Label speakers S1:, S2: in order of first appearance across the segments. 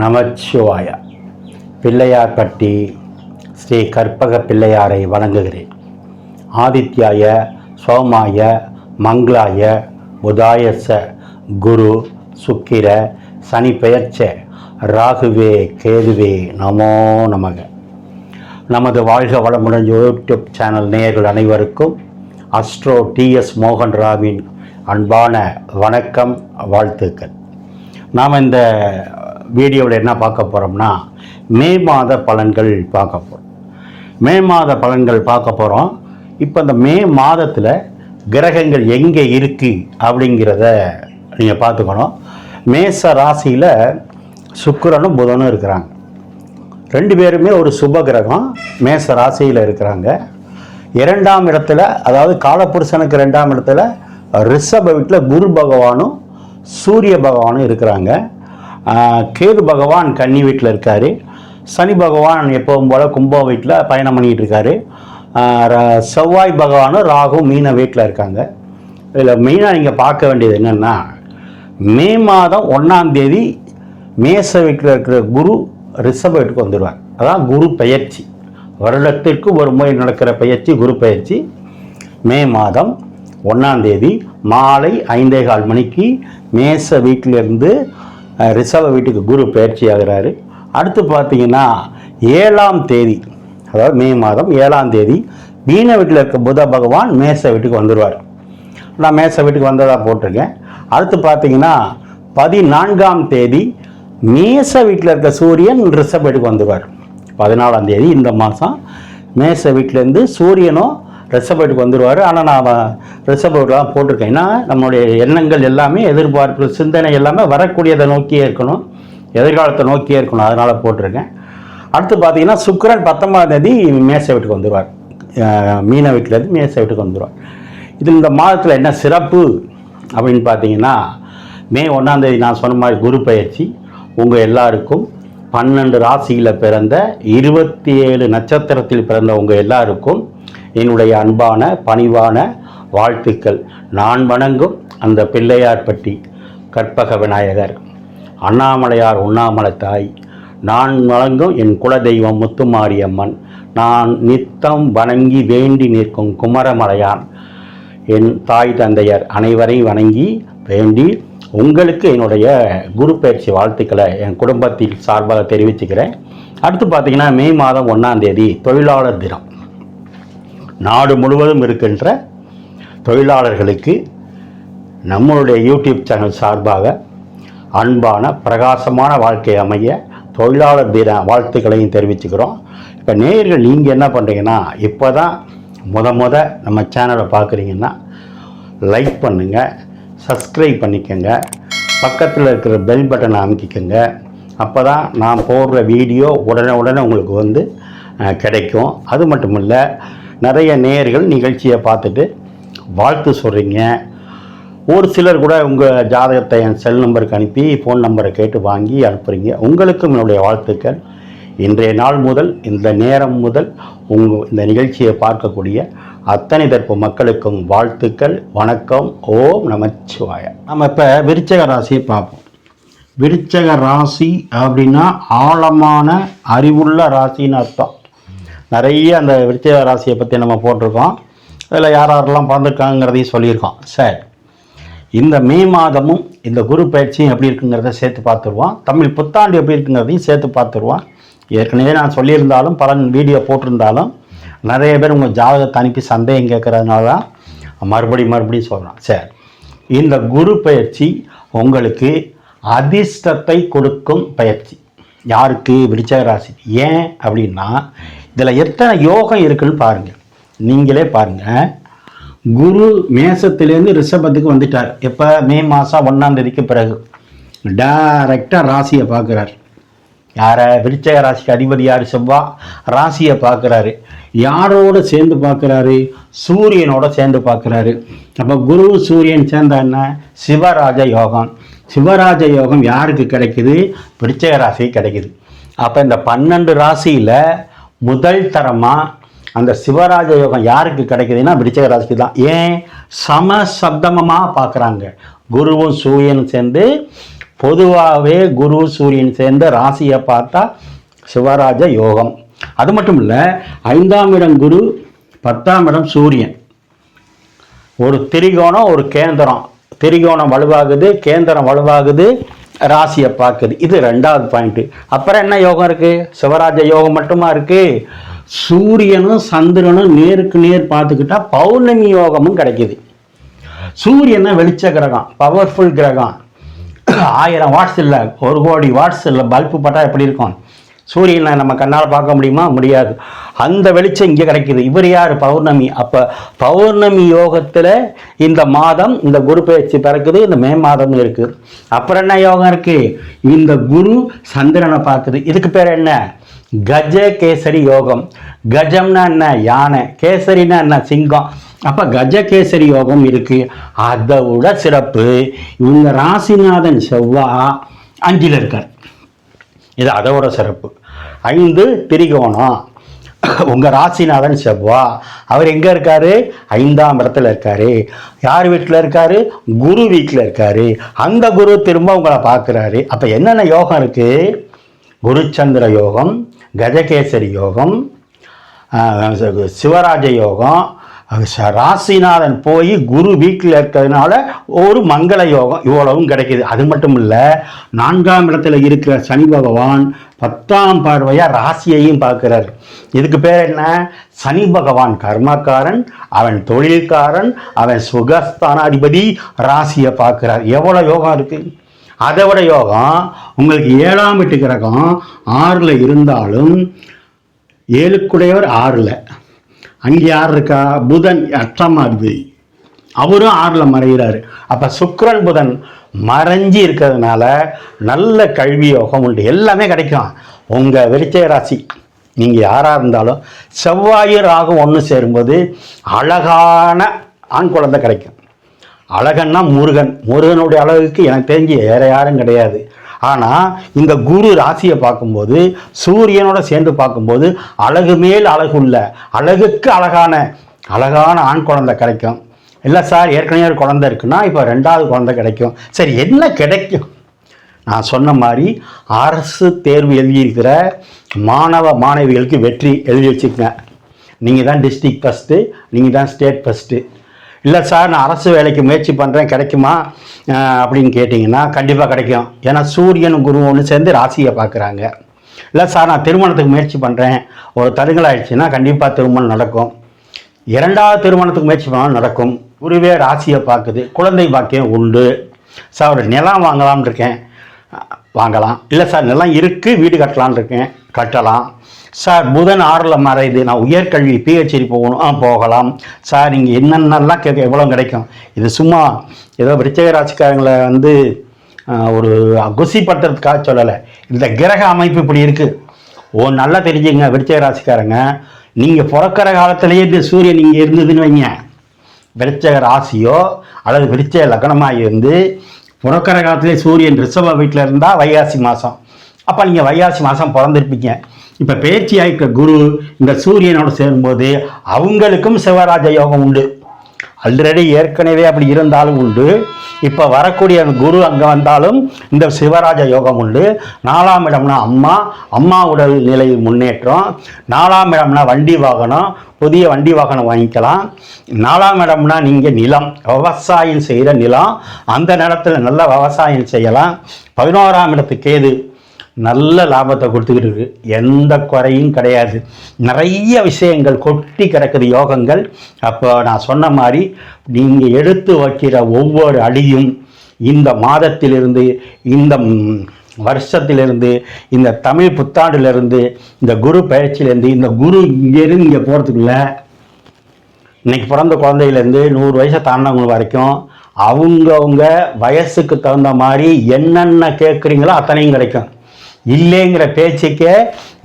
S1: நமச்சிவாய. பிள்ளையார்பட்டி ஸ்ரீ கற்பக பிள்ளையாரை வணங்குகிறேன். ஆதித்யாய சோமாய மங்களாய புதாயச குரு சுக்கிர சனி பெயர்ச்ச ராகுவே கேதுவே நமோ நமக. நமது வாழ்க வளமுடன் யூடியூப் சேனல் நேயர்கள் அனைவருக்கும் அஸ்ட்ரோ டிஎஸ் மோகன் ராவின் அன்பான வணக்கம் வாழ்த்துக்கள். நாம் இந்த வீடியோவில் என்ன பார்க்க போகிறோம்னா மே மாத பலன்கள் பார்க்க போகிறோம் மே மாத பலன்கள் பார்க்க போகிறோம் இப்போ இந்த மே மாதத்தில் கிரகங்கள் எங்கே இருக்குது அப்படிங்கிறத நீங்கள் பார்த்துக்கணும். மேச ராசியில் சுக்கிரனும் புதனும் இருக்கிறாங்க. ரெண்டு பேருமே ஒரு சுப கிரகம் மேச ராசியில் இருக்கிறாங்க. இரண்டாம் இடத்துல அதாவது காலப்புருஷனுக்கு ரெண்டாம் இடத்துல ரிஷப வீட்டில் குரு பகவானும் சூரிய பகவானும் இருக்கிறாங்க. கேது பகவான் கன்னி வீட்டில் இருக்கார். சனி பகவான் எப்பவும் போல் கும்பம் வீட்டில் பயணம் பண்ணிகிட்டு இருக்காரு. ர- செவ்வாய் பகவானும் ராகு மீன வீட்டில் இருக்காங்க. இதில் மெயினாக நீங்கள் பார்க்க வேண்டியது என்னென்னா மே மாதம் ஒன்றாம் தேதி மேச வீட்டில் இருக்கிற குரு ரிஷப வீட்டுக்கு வந்துடுவார் அதான் குரு பெயர்ச்சி. வருடத்திற்கு ஒரு முறை நடக்கிற பயிற்சி குரு பயிற்சி மே மாதம் ஒன்றாம் தேதி மாலை ஐந்தே கால் மணிக்கு மேச வீட்டிலிருந்து ரிஷப வீட்டுக்கு குரு பெயர்ச்சி ஆகிறாரு. அடுத்து பார்த்தீங்கன்னா ஏழாம் தேதி அதாவது மே மாதம் ஏழாம் தேதி மீன வீட்டில் இருக்க புத பகவான் மேச வீட்டுக்கு வந்துடுவார் நான் மேச வீட்டுக்கு வந்ததாக போட்டிருக்கேன். அடுத்து பார்த்தீங்கன்னா பதினான்காம் தேதி மேச வீட்டில் இருக்க சூரியன் ரிஷப வீட்டுக்கு வந்துடுவார் பதினாலாம் தேதி இந்த மாதம் மேச வீட்டிலேருந்து சூரியனும் ரிஷப வீட்டுக்கு வந்துடுவார் ஆனால் நான் ரிஷப வீட்டில் போட்டிருக்கேன். ஏன்னா நம்மளுடைய எண்ணங்கள் எல்லாமே எதிர்பார்ப்பு சிந்தனை எல்லாமே வரக்கூடியதை நோக்கியே இருக்கணும். எதிர்காலத்தை நோக்கியே இருக்கணும். அதனால் போட்டிருக்கேன். அடுத்து பார்த்தீங்கன்னா சுக்கரன் பத்தொன்பதாம் தேதி மேச வீட்டுக்கு வந்துடுவார் மீன வீட்டிலேருந்து மேச வீட்டுக்கு வந்துடுவார் இது இந்த மாதத்தில் என்ன சிறப்பு அப்படின்னு பார்த்தீங்கன்னா மே ஒன்றாந்தேதி நான் சொன்ன மாதிரி குரு பயிற்சி உங்கள் எல்லாருக்கும். பன்னெண்டு ராசியில் பிறந்த இருபத்தி ஏழு நட்சத்திரத்தில் பிறந்த உங்கள் எல்லாருக்கும் என்னுடைய அன்பான பணிவான வாழ்த்துக்கள். நான் வணங்கும் அந்த பிள்ளையார்பட்டி கற்பக விநாயகர் அண்ணாமலையார் உண்ணாமலை தாய். நான் வணங்கும் என் குலதெய்வம் முத்துமாரியம்மன். நான் நித்தம் வணங்கி வேண்டி நிற்கும் குமரமலையான். என் தாய் தந்தையர் அனைவரையும் வணங்கி வேண்டி உங்களுக்கு என்னுடைய குரு பயிற்சி வாழ்த்துக்களை என் குடும்பத்தில் சார்பாக தெரிவிச்சுக்கிறேன். அடுத்து பார்த்தீங்கன்னா மே மாதம் ஒன்றாம் தேதி தொழிலாளர் தினம். நாடு முழுவதும் இருக்கின்ற தொழிலாளர்களுக்கு நம்மளுடைய யூடியூப் சேனல் சார்பாக அன்பான பிரகாசமான வாழ்க்கை அமைய தொழிலாளர் தின வாழ்த்துக்களையும் தெரிவிச்சுக்கிறோம். இப்போ நேயர்கள் நீங்கள் என்ன பண்ணுறீங்கன்னா இப்போ தான் முத முத நம்ம சேனலை பார்க்குறீங்கன்னா லைக் பண்ணுங்கள் சப்ஸ்கிரைப் பண்ணிக்கோங்க பக்கத்தில் இருக்கிற பெல் பட்டனை அமைக்கிக்கோங்க. அப்போ தான் நான் போடுற வீடியோ உடனே உடனே உங்களுக்கு வந்து கிடைக்கும். அது மட்டும் இல்லை நிறைய நேயர்கள் நிகழ்ச்சியை பார்த்துட்டு வாழ்த்து சொல்கிறீங்க ஒரு சிலர் கூட உங்கள் ஜாதகத்தை என் செல் நம்பருக்கு அனுப்பி ஃபோன் நம்பரை கேட்டு வாங்கி அனுப்புகிறீங்க உங்களுக்கும் என்னுடைய வாழ்த்துக்கள். இன்றைய நாள் முதல் இந்த நேரம் முதல் உங்கள் இந்த நிகழ்ச்சியை பார்க்கக்கூடிய அத்தனை தரப்பு மக்களுக்கும் வாழ்த்துக்கள் வணக்கம் ஓம் நமச்சிவாய. நம்ம இப்போ விருச்சக ராசியை பார்ப்போம். விருச்சக ராசி அப்படின்னா ஆழமான அறிவுள்ள ராசின்னு அர்த்தம். நிறைய அந்த விருத்திய ராசியை பற்றி நம்ம போட்டிருக்கோம். அதில் யார் யாரெல்லாம் பிறந்திருக்காங்கிறதையும் சொல்லியிருக்கோம். சரி. இந்த மே மாதமும் இந்த குரு பயிற்சியும் எப்படி இருக்குங்கிறத சேர்த்து பார்த்துருவோம். தமிழ் புத்தாண்டு எப்படி இருக்குங்கிறதையும் சேர்த்து பார்த்துருவோம். ஏற்கனவே நான் சொல்லியிருந்தாலும் பலன் வீடியோ போட்டிருந்தாலும் நிறைய பேர் உங்கள் ஜாதகத்தை அனுப்பி சந்தேகம் கேட்குறதுனால தான் மறுபடியும் மறுபடியும் சொல்கிறேன் சரி. இந்த குரு பயிற்சி உங்களுக்கு அதிர்ஷ்டத்தை கொடுக்கும் பயிற்சி. யாருக்கு? விருச்சக ராசி ஏன் அப்படின்னா இதில் எத்தனை யோகம் இருக்குன்னு பாருங்கள் நீங்களே பாருங்கள் குரு மேசத்திலேருந்து ரிஷபத்துக்கு வந்துட்டார். எப்போ? மே மாதம் ஒன்றாம் தேதிக்கு பிறகு. டைரக்டாக ராசியை பார்க்குறாரு. யாரை? விருச்சக ராசிக்கு அதிபதி யார்? செவ்வா. ராசியை பார்க்குறாரு. யாரோட சேர்ந்து பார்க்குறாரு? சூரியனோட சேர்ந்து பார்க்குறாரு. அப்போ குரு சூரியன் சேர்ந்தா என்ன? சிவராஜ யோகம். சிவராஜ யோகம் யாருக்கு கிடைக்குது? விருச்சக ராசிக்கு கிடைக்குது. அப்போ இந்த பன்னெண்டு ராசியில் முதல் தரமாக அந்த சிவராஜ யோகம் யாருக்கு கிடைக்குதுன்னா விருச்சிக ராசிக்கு தான். ஏன்? சம சப்தமமாக பார்க்குறாங்க. குருவும் சூரியனும் சேர்ந்து பொதுவாகவே குரு சூரியன் சேர்ந்த ராசியை பார்த்தா சிவராஜ யோகம். அது மட்டும் இல்லை ஐந்தாம் இடம் குரு பத்தாம் இடம் சூரியன். ஒரு திரிகோணம் ஒரு கேந்திரம். திரிகோணம் வலுவாகுது கேந்திரம் வலுவாகுது. ராசியை பார்க்குது. இது ரெண்டாவது பாயிண்ட்டு அப்புறம் என்ன யோகம் இருக்குது சிவராஜ யோகம் மட்டுமா இருக்குது சூரியனும் சந்திரனும் நேருக்கு நேர் பார்த்துக்கிட்டா பௌர்ணமி யோகமும் கிடைக்குது. சூரியனை வெளிச்ச கிரகம் பவர்ஃபுல் கிரகம். ஆயிரம் வாட்ஸ் இல்லை ஒரு கோடி வாட்ஸ் இல்லை பல்பு பட்டா எப்படி இருக்கும்? சூரியனை நம்ம கண்ணால் பார்க்க முடியுமா? முடியாது. அந்த வெளிச்சம் இங்கே கிடைக்கிது. இவர் யார்? பௌர்ணமி. அப்போ பௌர்ணமி யோகத்தில் இந்த மாதம் இந்த குரு பயிற்சி பிறக்குது இந்த மே மாதம் இருக்குது அப்புறம் என்ன யோகம் இருக்குது இந்த குரு சந்திரனை பார்க்குது. இதுக்கு பேர் என்ன? கஜ கேசரி யோகம். கஜம்னா என்ன? யானை. கேசரினா என்ன? சிங்கம். அப்போ கஜகேசரி யோகம் இருக்குது அதை விட சிறப்பு இவங்க ராசிநாதன் செவ்வா அஞ்சில் இருக்கார். இது அதோட சிறப்பு. ஐந்து திரிகோணம் உங்கள் ராசிநாதன் செவ்வா. அவர் எங்கே இருக்கார்? ஐந்தாம் இடத்துல இருக்கார். யார் வீட்டில் இருக்கார்? குரு வீட்டில் இருக்கார். அந்த குரு திரும்ப உங்களை பார்க்குறாரு. அப்போ என்னென்ன யோகம் இருக்குது குருச்சந்திர யோகம் கஜகேசரி யோகம் சிவராஜ யோகம் ராசிநாதன் போய் குரு வீட்டில் இருக்கிறதுனால ஒரு மங்கள யோகம் இவ்வளவும் கிடைக்கிது. அது மட்டும் இல்லை நான்காம் இடத்துல இருக்கிற சனி பகவான் பத்தாம் பார்வையாக ராசியையும் பார்க்கிறார். இதுக்கு பேர் என்ன? சனி பகவான் கர்மக்காரன் அவன் தொழில்காரன் அவன் சுகஸ்தானாதிபதி ராசியை பார்க்கிறார். எவ்வளோ யோகம் இருக்குது அதை விட யோகம் உங்களுக்கு ஏழாம் வீட்டு கிரகம் ஆறில் இருந்தாலும் ஏழுக்குடையவர் ஆறில். அங்கே யார் இருக்கா? புதன் அஷ்டமாதிபதி அவரும் ஆறில் மறைகிறாரு. அப்போ சுக்ரன் புதன் மறைஞ்சி இருக்கிறதுனால நல்ல கல்வி யோகம் உண்டு. எல்லாமே கிடைக்கும். உங்கள் விருச்சய ராசி நீங்கள் யாராக இருந்தாலும் செவ்வாய் ராகும் ஒன்று சேரும்போது அழகான ஆண் குழந்தை கிடைக்கும். அழகன்னா முருகன். முருகனுடைய அழகுக்கு எனக்கு தெரிஞ்சு வேற யாரும் கிடையாது. ஆனால் இந்த குரு ராசியை பார்க்கும்போது சூரியனோட சேர்ந்து பார்க்கும்போது அழகு மேல் அழகுள்ள அழகுக்கு அழகான அழகான ஆண் குழந்தை கிடைக்கும். இல்லை சார் ஏற்கனவே ஒரு குழந்தை இருக்குன்னா இப்போ ரெண்டாவது குழந்தை கிடைக்கும். சரி என்ன கிடைக்கும்? நான் சொன்ன மாதிரி அரசு தேர்வு எழுதியிருக்கிற மாணவ மாணவிகளுக்கு வெற்றி எழுதி வச்சுக்கங்க. நீங்கள் தான் டிஸ்ட்ரிக்ட் ஃபஸ்ட்டு நீங்கள் தான் ஸ்டேட் ஃபஸ்ட்டு இல்லை சார் நான் அரசு வேலைக்கு முயற்சி பண்ணுறேன் கிடைக்குமா? அப்படின்னு கேட்டிங்கன்னா கண்டிப்பாக கிடைக்கும். ஏன்னா சூரியன் குரு ஒன்று சேர்ந்து ராசியை பார்க்குறாங்க. இல்லை சார் நான் திருமணத்துக்கு முயற்சி பண்ணுறேன் ஒரு தருங்கலாயிடுச்சுன்னா கண்டிப்பாக திருமணம் நடக்கும். இரண்டாவது திருமணத்துக்கு முயற்சி பண்ணாலும் நடக்கும். குருவே ராசியை பார்க்குது. குழந்தை பாக்கியம் உண்டு. சார் ஒரு நிலம் வாங்கலாம்னு இருக்கேன். வாங்கலாம். இல்லை சார் நிலம் இருக்குது வீடு கட்டலாம்னு இருக்கேன். கட்டலாம். சார் புதன் ஆறில் மறையுது. நான் உயர்கல்வி பிஹெச்டி போகணும். ஆ போகலாம். சார் நீங்கள் என்னென்னலாம் கேட்க எவ்வளோ கிடைக்கும்? இது சும்மா ஏதோ விருச்சிக ராசிக்காரங்களை வந்து ஒரு குசிப்படுத்துறதுக்காக சொல்லலை. இந்த கிரக அமைப்பு இப்படி இருக்குது ஓ நல்லா தெரிஞ்சுங்க விருச்சிக ராசிக்காரங்க நீங்கள் பிறக்கிற காலத்திலேயே இந்த சூரியன் இங்கே இருந்ததுன்னு வைங்க. விருச்சக ராசியோ அல்லது விருச்சக லக்னமாக இருந்து பிறக்கிற காலத்திலே சூரியன் ரிஷப வீட்டில் இருந்தால் வைகாசி மாதம் அப்போ நீங்கள் வைகாசி மாதம் பிறந்திருப்பீங்க. இப்போ பேச்சு இருக்க குரு இந்த சூரியனோடு சேரும்போது அவங்களுக்கும் சிவராஜ யோகம் உண்டு. ஆல்ரெடி ஏற்கனவே அப்படி இருந்தாலும் உண்டு. இப்போ வரக்கூடிய அந்த குரு அங்கே வந்தாலும் இந்த சிவராஜ யோகம் உண்டு. நாலாம் இடம்னா அம்மா அம்மா உடல் நிலை முன்னேற்றம். நாலாம் இடம்னா வண்டி வாகனம் புதிய வண்டி வாகனம் வாங்கிக்கலாம். நாலாம் இடம்னா நீங்கள் நிலம் விவசாயம் செய்கிற நிலம். அந்த நிலத்தில் நல்ல விவசாயம் செய்யலாம். பதினோராம் இடத்துக்கு கேது நல்ல லாபத்தை கொடுத்துக்கிட்டு இருக்கு. எந்த குறையும் கிடையாது. நிறைய விஷயங்கள் கொட்டி கிடக்குது யோகங்கள். அப்போ நான் சொன்ன மாதிரி நீங்கள் எடுத்து வைக்கிற ஒவ்வொரு அடியும் இந்த மாதத்திலிருந்து இந்த வருஷத்திலிருந்து இந்த தமிழ் புத்தாண்டிலிருந்து இந்த குரு பயிற்சியிலேருந்து இந்த குரு இங்கேருந்து இங்கே போகிறதுக்குள்ள இன்றைக்கி பிறந்த குழந்தையிலேருந்து நூறு வயசை தாண்டவங்க வரைக்கும் அவங்கவுங்க வயசுக்கு தகுந்த மாதிரி என்னென்ன கேட்குறீங்களோ அத்தனையும் கிடைக்கும். இல்லைங்கிற பேச்சுக்கே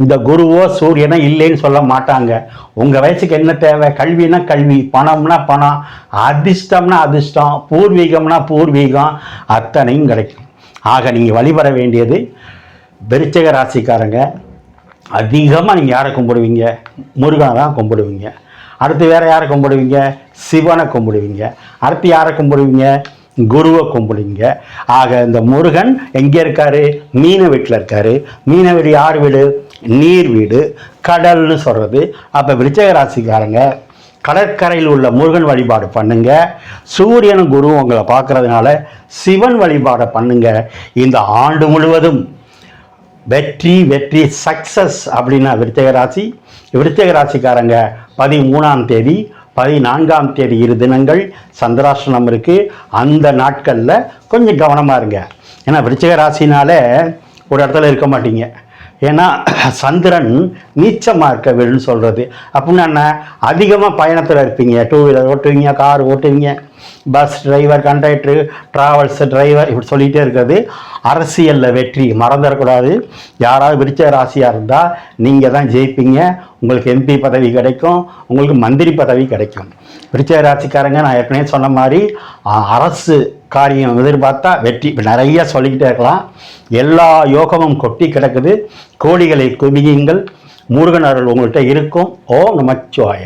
S1: இந்த குருவோ சூரியனோ இல்லைன்னு சொல்ல மாட்டாங்க. உங்கள் வயசுக்கு என்ன தேவை? கல்வினா கல்வி பணம்னா பணம் அதிர்ஷ்டம்னா அதிர்ஷ்டம் பூர்வீகம்னா பூர்வீகம் அத்தனையும் கிடைக்கும். ஆக நீங்கள் வழிபட வேண்டியது விருச்சக ராசிக்காரங்க. அதிகமாக நீங்கள் யாரை கும்பிடுவீங்க? முருகனை தான் கும்பிடுவீங்க. அடுத்து வேறு யாரை கும்பிடுவீங்க? சிவனை கும்பிடுவீங்க. அடுத்து யாரை கும்பிடுவீங்க? குருவை கும்பிடுங்க. ஆக இந்த முருகன் எங்கே இருக்காரு? மீன வீட்டில் இருக்காரு. மீன வீடு யார் வீடு? நீர் வீடு. கடல்னு சொல்கிறது அப்போ விருச்சக ராசிக்காரங்க கடற்கரையில் உள்ள முருகன் வழிபாடு பண்ணுங்க. சூரியனும் குருவும் உங்களை பார்க்கறதுனால சிவன் வழிபாடை பண்ணுங்க. இந்த ஆண்டு முழுவதும் வெற்றி வெற்றி சக்சஸ் அப்படின்னா விருச்சக ராசி. விருச்சக ராசிக்காரங்க பதிமூணாம் தேதி பதினான்காம் தேதி இரு தினங்கள் சந்திராஷ்டமம் இருக்குது அந்த நாட்களில் கொஞ்சம் கவனமாக இருங்க. ஏன்னா விருச்சிக ராசினாலே ஒரு இடத்துல இருக்க மாட்டீங்க. ஏன்னா சந்திரன் நீச்சமாக இருக்க வீடுன்னு சொல்கிறது அப்படின்னா என்ன? அதிகமாக பயணத்தில் இருப்பீங்க. டூ வீலர் ஓட்டுவீங்க car ஓட்டுவீங்க bus driver conductor travels driver இப்படி சொல்லிகிட்டே இருக்கிறது. அரசியலில் வெற்றி மறந்துடக்கூடாது யாராவது விருச்ச ராசியாக இருந்தால் நீங்கள் தான் ஜெயிப்பீங்க. உங்களுக்கு எம்பி பதவி கிடைக்கும். உங்களுக்கு மந்திரி பதவி கிடைக்கும். விருச்ச ராசிக்காரங்க நான் ஏற்கனவே சொன்ன மாதிரி அரசு காரியம் எதிர்பார்த்தா வெற்றி. நிறைய சொல்லிக்கிட்டே இருக்கலாம். எல்லா யோகமும் கொட்டி கிடக்குது. கோடிகளை குவியுங்கள். முருகன் அருள் உங்கள்கிட்ட இருக்கும். ஓ நமச்சிவாய.